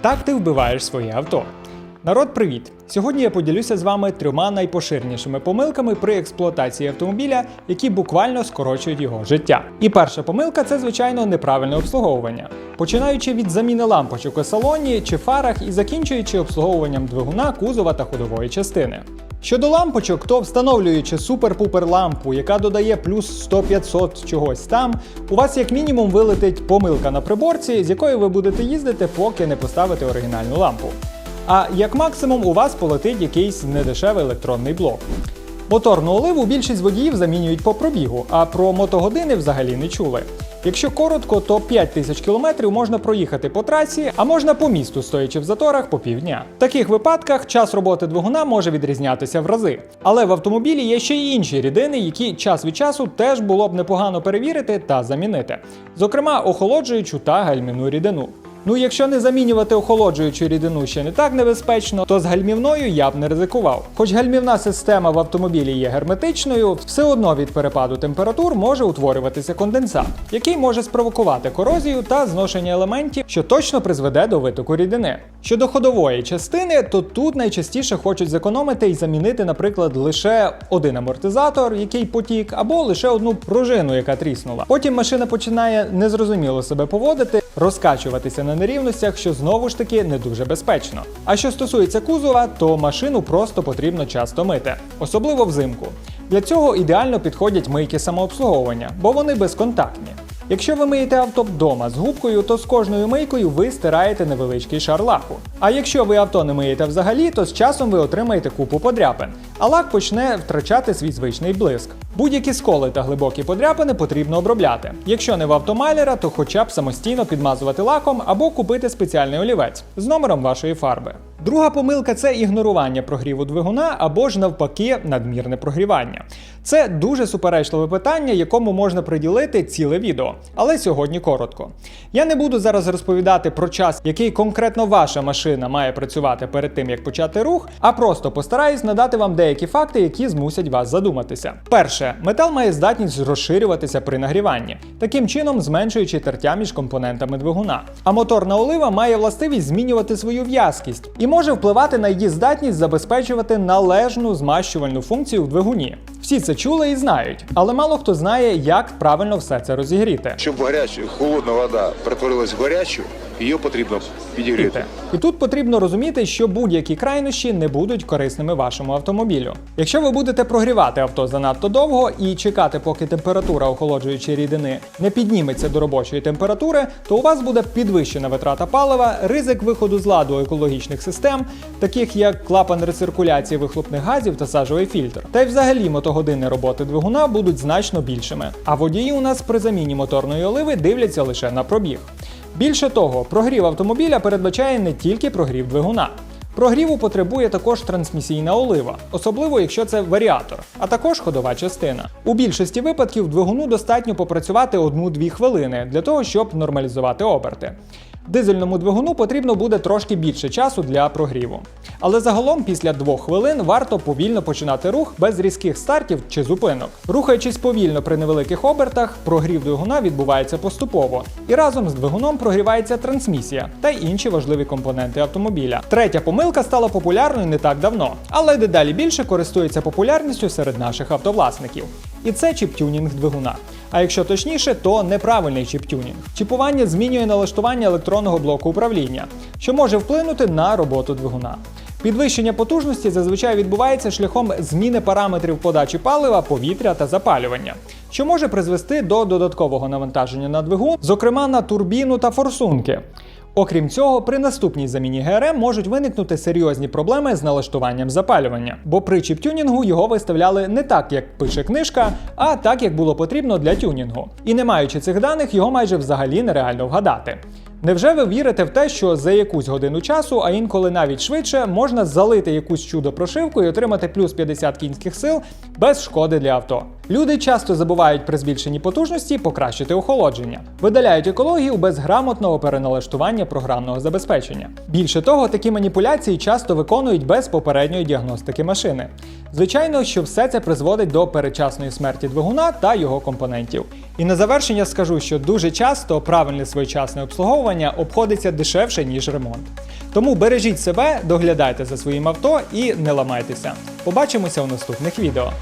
Так ти вбиваєш своє авто. Народ, привіт! Сьогодні я поділюся з вами трьома найпоширенішими помилками при експлуатації автомобіля, які буквально скорочують його життя. І перша помилка це, звичайно, неправильне обслуговування. Починаючи від заміни лампочок у салоні чи фарах і закінчуючи обслуговуванням двигуна, кузова та ходової частини. Щодо лампочок, то встановлюючи супер-пупер лампу, яка додає плюс 100-500 чогось там, у вас як мінімум вилетить помилка на приборці, з якою ви будете їздити, поки не поставите оригінальну лампу. А як максимум у вас полетить якийсь недешевий електронний блок. Моторну оливу більшість водіїв замінюють по пробігу, а про мотогодини взагалі не чули. Якщо коротко, то 5 тисяч кілометрів можна проїхати по трасі, а можна по місту, стоячи в заторах по півдня. В таких випадках час роботи двигуна може відрізнятися в рази. Але в автомобілі є ще й інші рідини, які час від часу теж було б непогано перевірити та замінити, зокрема охолоджуючу та гальмівну рідину. Ну, якщо не замінювати охолоджуючу рідину ще не так небезпечно, то з гальмівною я б не ризикував. Хоч гальмівна система в автомобілі є герметичною, все одно від перепаду температур може утворюватися конденсат, який може спровокувати корозію та зношення елементів, що точно призведе до витоку рідини. Щодо ходової частини, то тут найчастіше хочуть зекономити і замінити, наприклад, лише один амортизатор, який потік, або лише одну пружину, яка тріснула. Потім машина починає незрозуміло себе поводити, розкачуватися на нерівностях, що знову ж таки не дуже безпечно. А що стосується кузова, то машину просто потрібно часто мити, особливо взимку. Для цього ідеально підходять мийки самообслуговування, бо вони безконтактні. Якщо ви миєте авто вдома з губкою, то з кожною мийкою ви стираєте невеличкий шар лаку. А якщо ви авто не миєте взагалі, то з часом ви отримаєте купу подряпин, а лак почне втрачати свій звичний блиск. Будь-які сколи та глибокі подряпини потрібно обробляти. Якщо не в автомайлера, то хоча б самостійно підмазувати лаком або купити спеціальний олівець з номером вашої фарби. Друга помилка це ігнорування прогріву двигуна або ж навпаки надмірне прогрівання. Це дуже суперечливе питання, якому можна приділити ціле відео. Але сьогодні коротко. Я не буду зараз розповідати про час, який конкретно ваша машина має працювати перед тим, як почати рух, а просто постараюсь надати вам деякі факти, які змусять вас задуматися. Перше, метал має здатність розширюватися при нагріванні, таким чином зменшуючи тертя між компонентами двигуна. А моторна олива має властивість змінювати свою в'язкість і може впливати на її здатність забезпечувати належну змащувальну функцію в двигуні. Всі це чули і знають, але мало хто знає, як правильно все це розігріти. Щоб гаряча, холодна вода перетворилась в гарячу, її потрібно підігріти. І тут потрібно розуміти, що будь-які крайнощі не будуть корисними вашому автомобілю. Якщо ви будете прогрівати авто занадто довго і чекати, поки температура охолоджуючої рідини не підніметься до робочої температури, то у вас буде підвищена витрата палива, ризик виходу з ладу екологічних систем, таких як клапан рециркуляції вихлопних газів та сажовий фільтр. Та й взагалі мотогодини роботи двигуна будуть значно більшими. А водії у нас при заміні моторної оливи дивляться лише на пробіг. Більше того, прогрів автомобіля передбачає не тільки прогрів двигуна. Прогріву потребує також трансмісійна олива, особливо якщо це варіатор, а також ходова частина. У більшості випадків двигуну достатньо попрацювати 1-2 хвилини для того, щоб нормалізувати оберти. Дизельному двигуну потрібно буде трошки більше часу для прогріву. Але загалом після 2 хвилин варто повільно починати рух без різких стартів чи зупинок. Рухаючись повільно при невеликих обертах, прогрів двигуна відбувається поступово, і разом з двигуном прогрівається трансмісія та інші важливі компоненти автомобіля. Третя помилка стала популярною не так давно, але дедалі більше користується популярністю серед наших автовласників. І це чіп-тюнінг двигуна. А якщо точніше, то неправильний чіп-тюнінг. Чіпування змінює налаштування електронного блоку управління, що може вплинути на роботу двигуна. Підвищення потужності зазвичай відбувається шляхом зміни параметрів подачі палива, повітря та запалювання, що може призвести до додаткового навантаження на двигун, зокрема на турбіну та форсунки. Окрім цього, при наступній заміні ГРМ можуть виникнути серйозні проблеми з налаштуванням запалювання, бо при чіп-тюнінгу його виставляли не так, як пише книжка, а так, як було потрібно для тюнінгу. І не маючи цих даних, його майже взагалі нереально вгадати. Невже ви вірите в те, що за якусь годину часу, а інколи навіть швидше, можна залити якусь чудо прошивку і отримати плюс 50 кінських сил без шкоди для авто? Люди часто забувають при збільшенні потужності покращити охолодження, видаляють екологію без грамотного переналаштування програмного забезпечення. Більше того, такі маніпуляції часто виконують без попередньої діагностики машини. Звичайно, що все це призводить до передчасної смерті двигуна та його компонентів. І на завершення скажу, що дуже часто правильне своєчасне обслуговування обходиться дешевше, ніж ремонт. Тому бережіть себе, доглядайте за своїм авто і не ламайтеся. Побачимося у наступних відео.